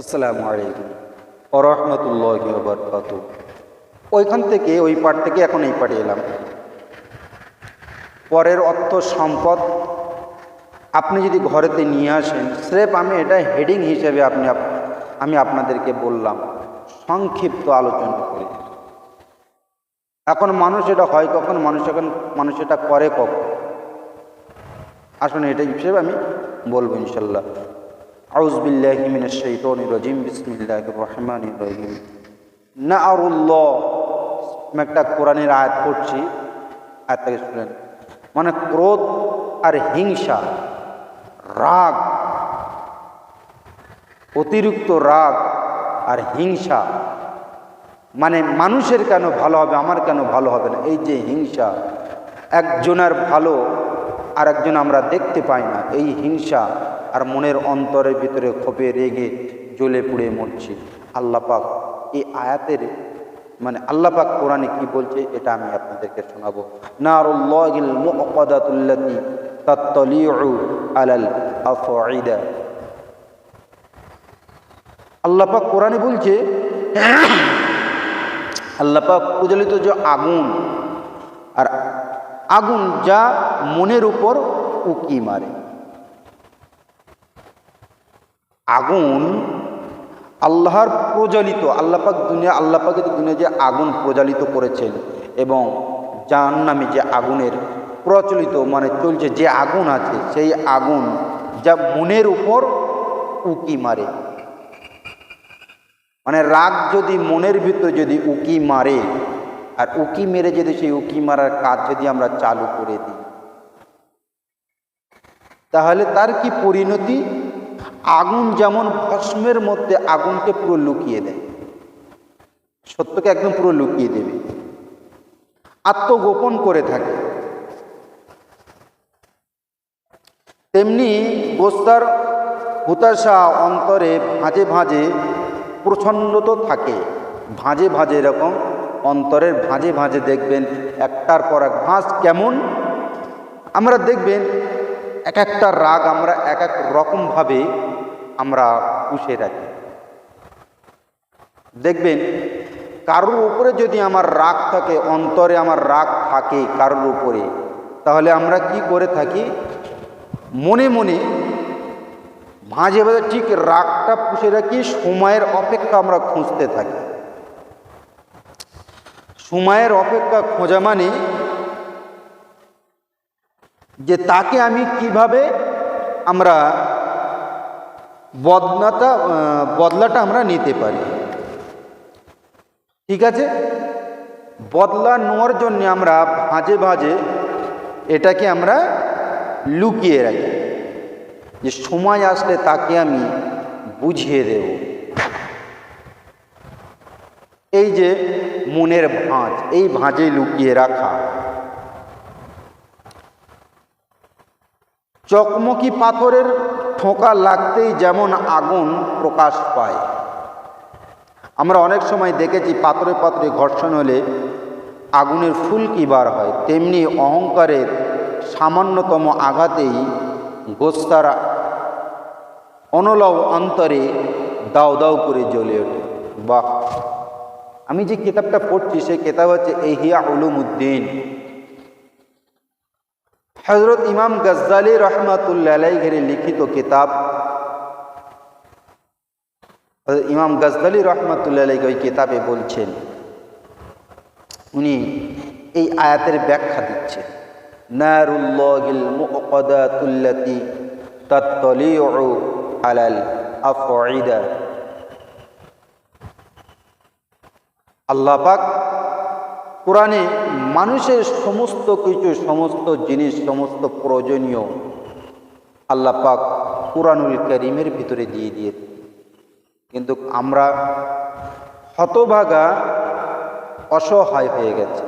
আসসালামু আলাইকুম। রহমতুল্লাহ বরকাত ওইখান থেকে, ওই পাট থেকে এখন এই পাটে এলাম। পরের অর্থ সম্পদ আপনি যদি ঘরেতে নিয়ে আসেন, স্রেফ আমি এটা হেডিং হিসেবে আপনি আমি আপনাদেরকে বললাম, সংক্ষিপ্ত আলোচনা করি। এখন মানুষ এটা হয় কখন? মানুষ এখন, মানুষ এটা করে কখন? আসলে এটা হিসেবে আমি বলব ইনশাল্লাহ। আউজ বিল্লাহি মিনাশ শাইতানির রাজিম, বিসমিল্লাহির রহমানির রহিম। নাআরুল্লাহ, আমি একটা কোরআনের আয়াত পড়ছি আয়াতটাকে শুনেন। মানে ক্রোধ আর হিংসা, রাগ, অতিরিক্ত রাগ আর হিংসা। মানে মানুষের কেন ভালো হবে, আমার কেন ভালো হবে না? এই যে হিংসা, একজনের ভালো আর একজন আমরা দেখতে পাই না। এই হিংসা আর মনের অন্তরের ভিতরে ক্ষোভে রেগে জ্বলে পুড়ে মরছি। আল্লাপাক এই আয়াতের মানে আল্লাপাক কোরআনে কি বলছে এটা আমি আপনাদেরকে শোনাবো। নারুল্লাহিল মুকদাতুল্লাতি তাত্তালিউ আলাল কোরআনে বলছে আল্লাপাক প্রজ্বলিত যে আগুন আর আগুন যা মনের উপর উকি মারে। আগুন আল্লাহর প্রজ্বলিত আল্লাপাক দুনিয়া আল্লাপাকের দুনিয়া যে আগুন প্রজ্বলিত করেছেন এবং যার নামে যে আগুনের প্রচলিত মানে চলছে যে আগুন আছে, সেই আগুন যা মনের উপর উকি মারে। মানে রাগ যদি মনের ভিতরে যদি উকি মারে আর উকি মেরে যদি সেই উকি মারার কাজ যদি আমরা চালু করে দিই, তাহলে তার কি পরিণতি? আগুন যেমন ভস্মের মধ্যে আগুনকে পুরো লুকিয়ে দেয়, সত্যকে একদম পুরো লুকিয়ে দেবে আত্মগোপন করে থাকে। তেমনি গোস্তার হুতাশা অন্তরে ভাঁজে ভাঁজে প্রচণ্ড তো থাকে, ভাঁজে ভাঁজে এরকম অন্তরের ভাঁজে ভাঁজে দেখবেন, একটার পর এক ভাঁজ কেমন? আমরা দেখবেন, এক একটা রাগ আমরা এক এক রকমভাবে আমরা পুষে রাখি দেখবেন, কারোর উপরে যদি আমার রাগ থাকে, অন্তরে আমার রাগ থাকে কারোর উপরে, তাহলে আমরা কি করে থাকি? মনে মনে মাঝে মাঝে ঠিক রাগটা পুষে রাখি, সময়ের অপেক্ষা আমরা খুঁজতে থাকি। সময়ের অপেক্ষা খোঁজা মানে যে তাকে আমি কীভাবে আমরা বদনাটা আহ, বদলাটা আমরা নিতে পারি। ঠিক আছে? বদলা নেওয়ার জন্য আমরা ভাঁজে ভাঁজে এটাকে আমরা লুকিয়ে রাখি। যে সময় আসলে তাকে আমি বুঝিয়ে দেব। এই যে মনের ভাঁজ, এই ভাঁজে লুকিয়ে রাখা। চকমকি পাথরের ঠোকা লাগতেই যেমন আগুন প্রকাশ পায়। আমরা অনেক সময় দেখেছি পাথরে পাথরে ঘর্ষণ হলে আগুনের ফুল ফুলকি বার হয়, তেমনি অহংকারের সামান্যতম আঘাতেই গোস্তার অনলব অন্তরে দাও দাও করে জ্বলে ওঠে। বাহ! আমি যে কিতাবটা পড়ছি, সেই কিতাব হচ্ছে এহিয়া উলুমুদ্দিন। হজরত ইমাম গজ্জালি রহমাতুল্লাহ ঘেরে লিখিত কিতাব। ইমাম গজদালি রহমতুল্লাহ ওই কিতাবে বলছেন, উনি এই আয়াতের ব্যাখ্যা দিচ্ছেন, নারুল্লাহিল মুকদাতুল্লাতি তাত্তালিউ আলাল আফঈদা আল্লাহ পাক কোরআনে মানুষের সমস্ত কিছু, সমস্ত জিনিস, সমস্ত প্রয়োজনীয় আল্লাহ পাক কোরআনুল করিমের ভিতরে দিয়ে দিয়েছে। কিন্তু আমরা হতভাগা অসহায় হয়ে গেছে।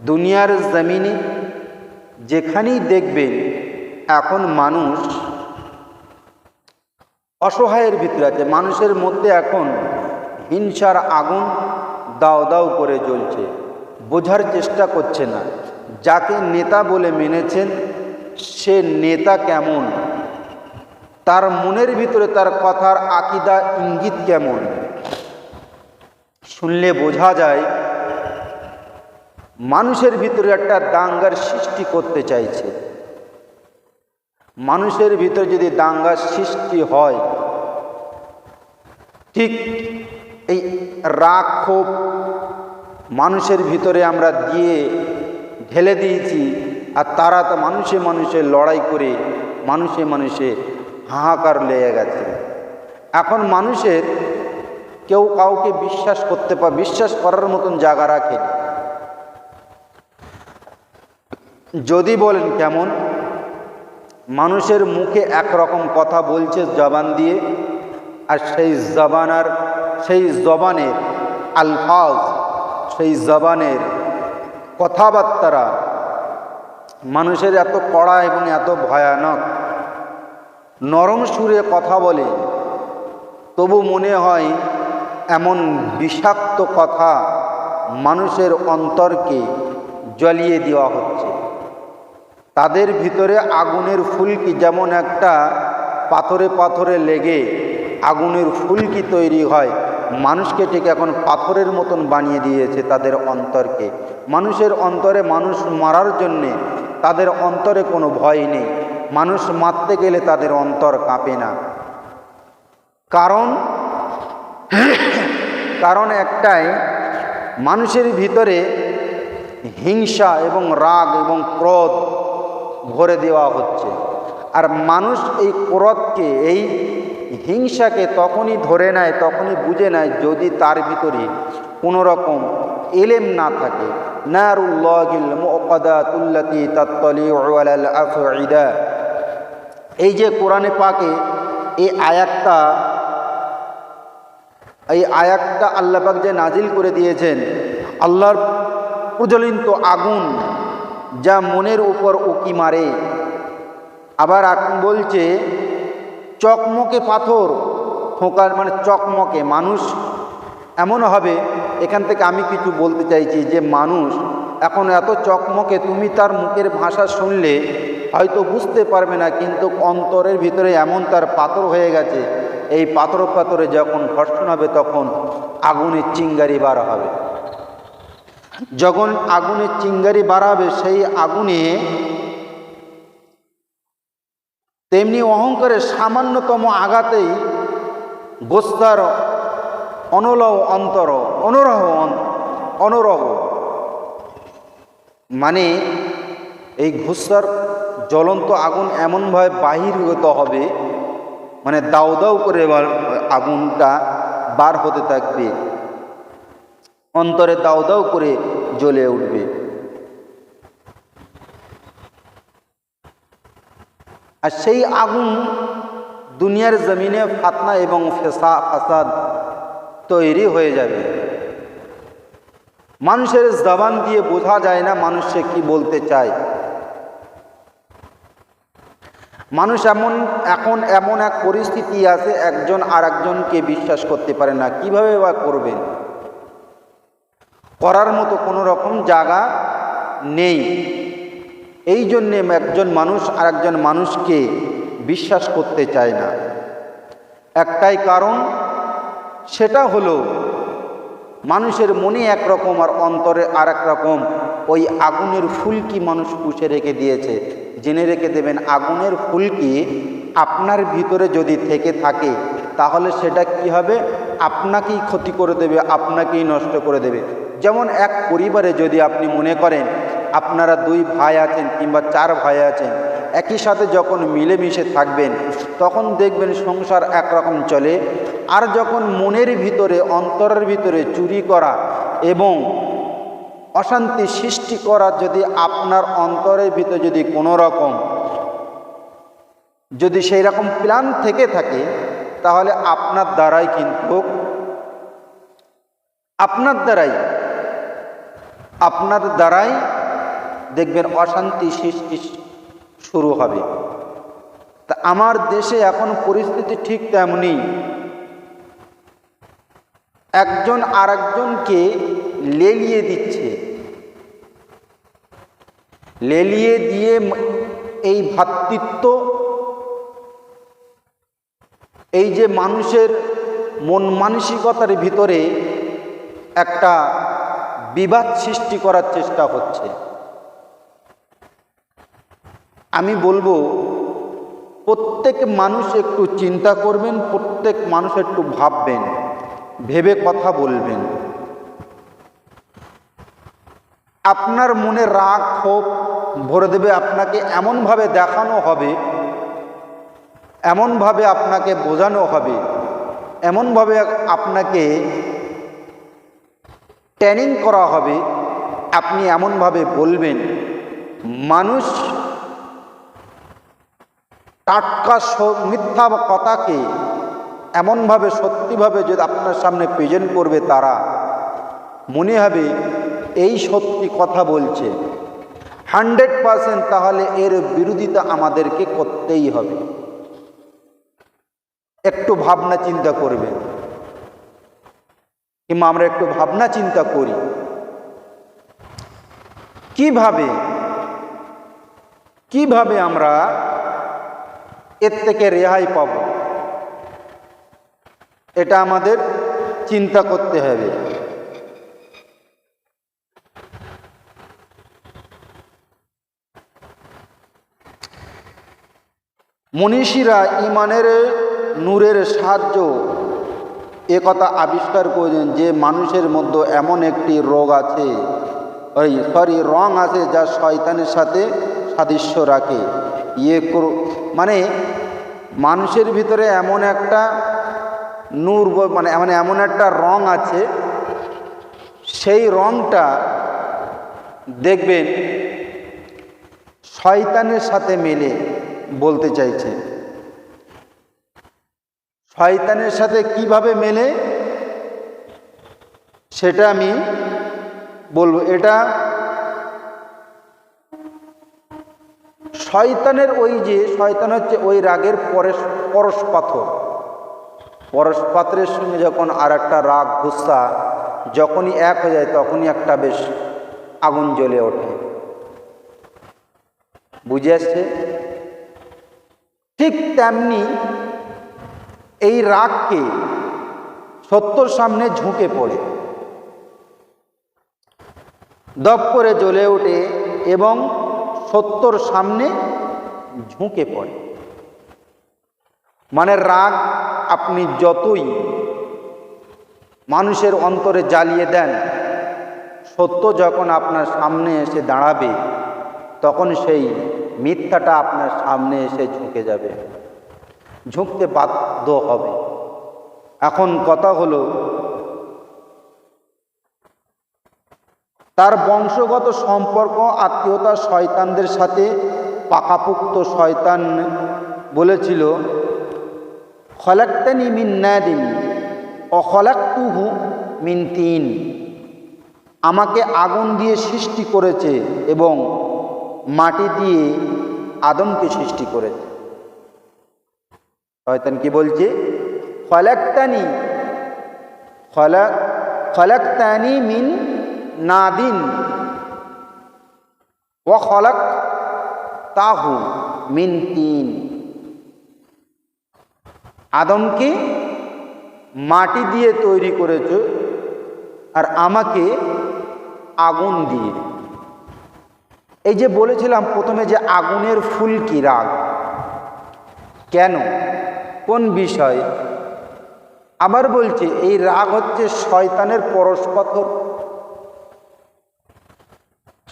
দুনিয়ার জমিনে যেখানেই দেখবেন এখন মানুষ অসহায়ের ভিতরে আছে। মানুষের মধ্যে এখন হিংসার আগুন দাও দাও করে জ্বলছে। বোঝার চেষ্টা করছে না। যাকে নেতা বলে মেনেছেন, সে নেতা কেমন? তার মনের ভিতরে তার কথার আকিদা, ইঙ্গিত কেমন? শুনলে বোঝা যায়, মানুষের ভিতরে একটা দাঙ্গার সৃষ্টি করতে চাইছে। মানুষের ভিতরে যদি দাঙ্গার সৃষ্টি হয়, ঠিক এই রাগ ক্ষোভ মানুষের ভিতরে আমরা দিয়ে ঢেলে দিয়েছি আর তারা তো মানুষে মানুষে লড়াই করে মানুষে মানুষে হাহাকার লেগে গেছে। এখন মানুষের কেউ কাউকে বিশ্বাস করতে পা, বিশ্বাস করার মতন জায়গা রাখে যদি বলেন কেমন, মানুষের মুখে একরকম কথা বলছে জবান দিয়ে আর সেই জবানার সেই জবানের আলফাজ, সেই জবানের কথাবার্তারা মানুষের এত কড়া এবং এত ভয়ানক। নরম সুরে কথা বলে, তবু মনে হয় এমন বিষাক্ত কথা মানুষের অন্তরকে জ্বলিয়ে দেওয়া হচ্ছে। তাদের ভিতরে আগুনের ফুলকি যেমন একটা পাথরে পাথরে লেগে আগুনের ফুলকি তৈরি হয় মানুষকে ঠিক এখন পাথরের মতন বানিয়ে দিয়েছে তাদের অন্তরকে। মানুষের অন্তরে মানুষ মারার জন্যে তাদের অন্তরে কোনো ভয় নেই। মানুষ মারতে গেলে তাদের অন্তর কাঁপে না। কারণ কারণ একটাই, মানুষের ভিতরে হিংসা এবং রাগ এবং ক্রোধ ভরে দেওয়া হচ্ছে। আর মানুষ এই ক্রোধকে, এই হিংসাকে তখনই ধরে নেয়, তখনই বুঝে নেয় যদি তার ভিতরে কোনো রকম এলেম না থাকে। এই যে কোরআনে পাকে এই আয়াতটা এই আয়াতটা আল্লাহ পাক যে নাজিল করে দিয়েছেন, আল্লাহর প্রজ্বলিত আগুন যা মনের উপর উকি মারে। আবার বলছে চকমকে পাথর, ফোঁকার মানে চকমকে। মানুষ এমন হবে, এখান থেকে আমি কিছু বলতে চাইছি যে মানুষ এখন এত চকমকে তুমি তার মুখের ভাষা শুনলে হয়তো বুঝতে পারবে না, কিন্তু অন্তরের ভিতরে এমন তার পাথর হয়ে গেছে। এই পাথর পাথরে যখন ঘর্ষণ হবে তখন আগুনের চিঙ্গারি বার হবে। যখন আগুনের চিঙ্গারি বাড়াবে, সেই আগুনে তেমনি অহংকারের সামান্যতম আঘাতেই গোস্তার অনলহ অন্তর, অনরহ অনরহ। মানে এই ঘুষার জ্বলন্ত আগুন এমনভাবে বাহির হতে হবে মানে দাউ দাউ করে আগুনটা বার হতে থাকবে। অন্তরে দাউ দাউ করে জ্বলে উঠবে। আর সেই আগুন দুনিয়ার জমিনে ফাতনা এবং ফেসা, ফাসাদ তৈরি হয়ে যাবে। মানুষের জবান দিয়ে বোঝা যায় না মানুষে কি বলতে চায়। মানুষ এমন, এখন এমন এক পরিস্থিতি আছে, একজন আর একজনকে বিশ্বাস করতে পারে না। কীভাবে বা করবেন করার মতো কোনো রকম জায়গা নেই। এই জন্যে একজন মানুষ আর একজন মানুষকে বিশ্বাস করতে চায় না। একটাই কারণ, সেটা হলো মানুষের মনে একরকম আর অন্তরে আর রকম ওই আগুনের ফুলকি মানুষ পুষে রেখে দিয়েছে। জেনে রেখে দেবেন, আগুনের ফুলকি আপনার ভিতরে যদি থেকে থাকে, তাহলে সেটা কি হবে? আপনাকেই ক্ষতি করে দেবে, আপনাকেই নষ্ট করে দেবে। যেমন এক পরিবারে যদি আপনি মনে করেন আপনারা দুই ভাই আছেন কিংবা চার ভাই আছেন, একই সাথে যখন মিলেমিশে থাকবেন, তখন দেখবেন সংসার একরকম চলে। আর যখন মনের ভিতরে, অন্তরের ভিতরে চুরি করা এবং অশান্তি সৃষ্টি করা যদি আপনার অন্তরের ভিতরে যদি কোনো রকম, যদি সেই রকম প্ল্যান থেকে থাকে, তাহলে আপনার দ্বারাই কিন্তু, আপনার দ্বারাই আপনার দ্বারাই দেখবেন অশান্তি সৃষ্টি শুরু হবে। তা আমার দেশে এখন পরিস্থিতি ঠিক তেমনি একজন আর একজনকে লেলিয়ে দিচ্ছে। লেলিয়ে দিয়ে এই ভ্রাতৃত্ব এই যে মানুষের মন মানসিকতার ভিতরে একটা বিবাদ সৃষ্টি করার চেষ্টা হচ্ছে। আমি বলব, প্রত্যেক মানুষ একটু চিন্তা করবেন, প্রত্যেক মানুষ একটু ভাববেন, ভেবে কথা বলবেন। আপনার মনে রাগ, ক্ষোভ ভরে দেবে, আপনাকে এমনভাবে দেখানো হবে, এমনভাবে আপনাকে বোঝানো হবে, এমনভাবে আপনাকে ট্রেনিং করা হবে, আপনি এমনভাবে বলবেন, মানুষ টাটকা মিথ্যা কথাকে এমনভাবে, সত্যিভাবে যদি আপনার সামনে প্রেজেন্ট করবে তারা, মনে হবে এই সত্যি কথা বলছে। হান্ড্রেড পারসেন্ট তাহলে এর বিরোধিতা আমাদেরকে করতেই হবে। একটু ভাবনা চিন্তা করবেন। কিংবা আমরা একটু ভাবনা চিন্তা করি। কীভাবে কীভাবে আমরা এর থেকে রেহাই পাব। এটা আমাদের চিন্তা করতে হবে। মনীষীরা ইমানের নূরের সাহায্য এ কথা আবিষ্কার করেছেন যে মানুষের মধ্যে এমন একটি রোগ আছে, ওই সরি, রং আছে যা শয়তানের সাথে সাদৃশ্য রাখে। ইয়ে মানে মানুষের ভিতরে এমন একটা নূর মানে মানে এমন একটা রং আছে, সেই রংটা দেখবেন শয়তানের সাথে মেলে বলতে চাইছে। শয়তানের সাথে কীভাবে মেলে? সেটা আমি বলব। এটা শয়তানের ওই যে, শয়তান হচ্ছে ওই রাগের পরশ পরশ পাথর। পরশ পাথরের সঙ্গে যখন আর একটা রাগ গুসা যখনই এক হয়ে যায়, তখনই একটা বেশ আগুন জ্বলে ওঠে। বুঝে আসছে? ঠিক তেমনি এই রাগকে সত্যর সামনে ঝুঁকে পড়ে। দপ করে জ্বলে ওঠে এবং সত্যর সামনে ঝুঁকে পড়ে। মানে রাগ আপনি যতই মানুষের অন্তরে জ্বালিয়ে দেন, সত্য যখন আপনার সামনে এসে দাঁড়াবে, তখন সেই মিথ্যাটা আপনার সামনে এসে ঝুঁকে যাবে। ঝুঁকতে বাধ্য হবে। এখন কথা হলো তার বংশগত সম্পর্ক, আত্মীয়তা শয়তানদের সাথে পাকাপুক্ত শয়তান বলেছিল, খলাক্তানি মিন নাদিন ও খলাক্তুহু মিন তিন। আমাকে আগুন দিয়ে সৃষ্টি করেছে এবং মাটি দিয়ে আদমকে সৃষ্টি করেছে। শয়তান কি বলছে? খলাক্তানি খলাক খলাক্তানি মিন নাদিন। ও খলাক তাহু মিন তিন। আদমকে মাটি দিয়ে তৈরি করেছ আর আমাকে আগুন দিয়ে এই যে বলেছিলাম প্রথমে যে আগুনের ফুল কি রাগ? কেন? কোন বিষয়? আবার বলছে, এই রাগ হচ্ছে শয়তানের পরশ পাথর।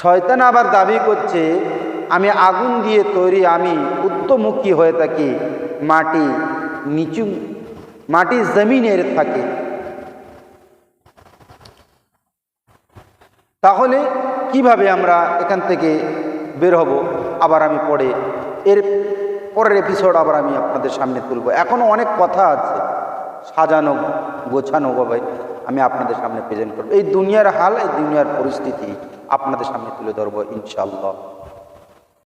শয়তান আবার দাবি করছে, আমি আগুন দিয়ে তৈরি, আমি উত্তমুখী হয়ে থাকি, মাটি নিচু, মাটি জমিনের থাকে। তাহলে কীভাবে আমরা এখান থেকে বের হব? আবার আমি পরে, এর পরের এপিসোড আবার আমি আপনাদের সামনে তুলব। এখনও অনেক কথা আছে, সাজানো, গোছানো ভাবে আমি আপনাদের সামনে প্রেজেন্ট করব। এই দুনিয়ার হাল, এই দুনিয়ার পরিস্থিতি আপনাদের সামনে তুলে ধরবো ইনশাল্লাহ